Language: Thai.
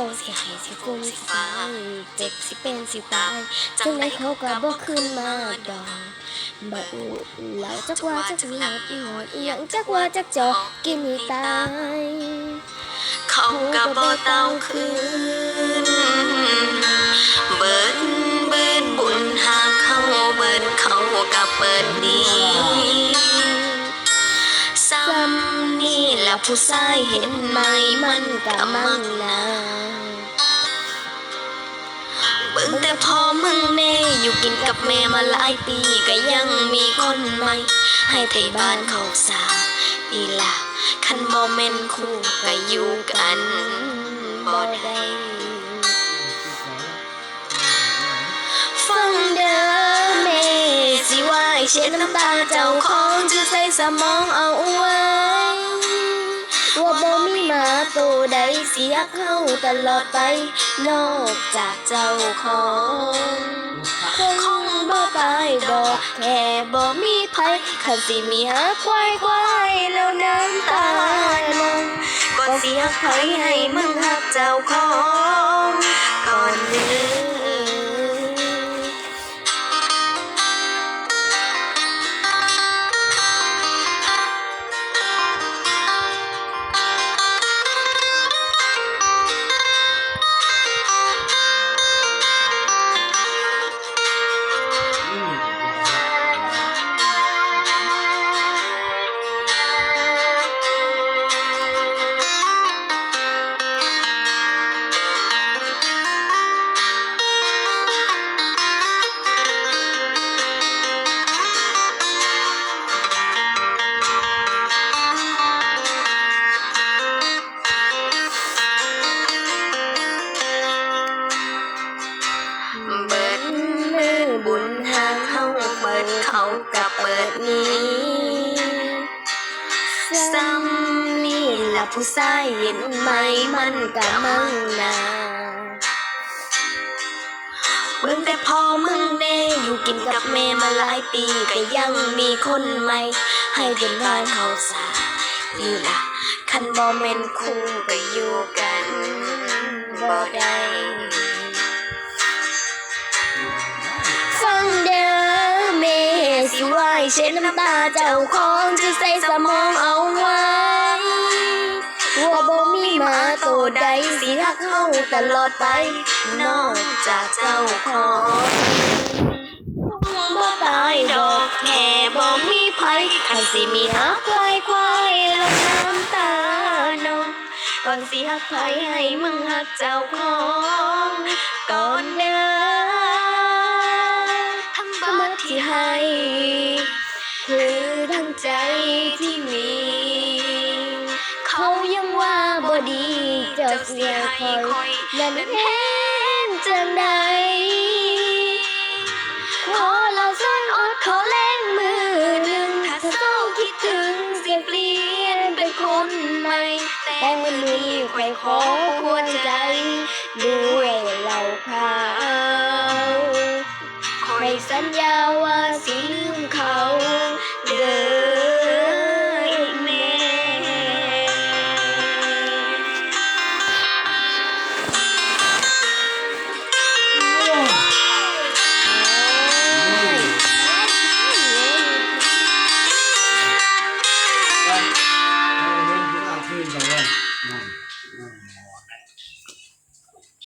ต้องเสียให้สิฟุ้งสิฟ้าเจ็บสิเป็นสิตายจังไดเขาก็บ่ขึ้นมาดอกบ่อูแล้วจักว่าจักมีหอดอีหอดอีหยังจักว่าจักจอกกินมีตายเขาก็บ่เต้าคืนเบิดเบิดบุญหากเขาเบิดเขาก็เปิดดี ผู้ชายเห็นไหมมันก็มั่งนาเบิ่งแต่พอมึงแน่อยู่กินกับแม่มาหลายปีก็ยังมีคนใหม่ ให้ไทยบ้านเขาสาดีละคันบ่แม่นคู่ก็อยู่กันบ่ได้ฟังเด้อแม่สิว่าให้เช็ดน้ำตาเจ้าของจะใส่สมองเอาไว้ มีหมาตัวใดเสียเข้าตลอดไป นอกจากเจ้าของคงบ่ตายบอกแค่บ่มีภัยคันสิมีหาควายควายแล้วน้ำตานองก็เสียภัยให้มึงหักเจ้าของก่อนเด้อ ปิดนี้ซ้ำนี่ละผู้ชายเห็นไหมมันกะมั่งนาเบิ่งแต่พอมึงแน่อยู่กินกับแม่มาหลายปีก็ยังมีคนใหม่ ให้เดินทางเขาสานี่ล่ะ คันบ่แม่นคู่ก็อยู่กันบ่ได้ เช็ดน้ำตาเจ้าของจะใส่สมองเอาไว้ว่าบ่มีมาตัวใดสิหักเข้าตลอดไป นอกจากเจ้าของบ่ตายดอกแค่บ่มีภัยคันสิมีหักควายควายแล้วน้ำตานองก่อนสิหักภัยให้มึงหักเจ้าของก่อนเด้อ ดีเจ้าเสียคอยนั่นเห็นจังใด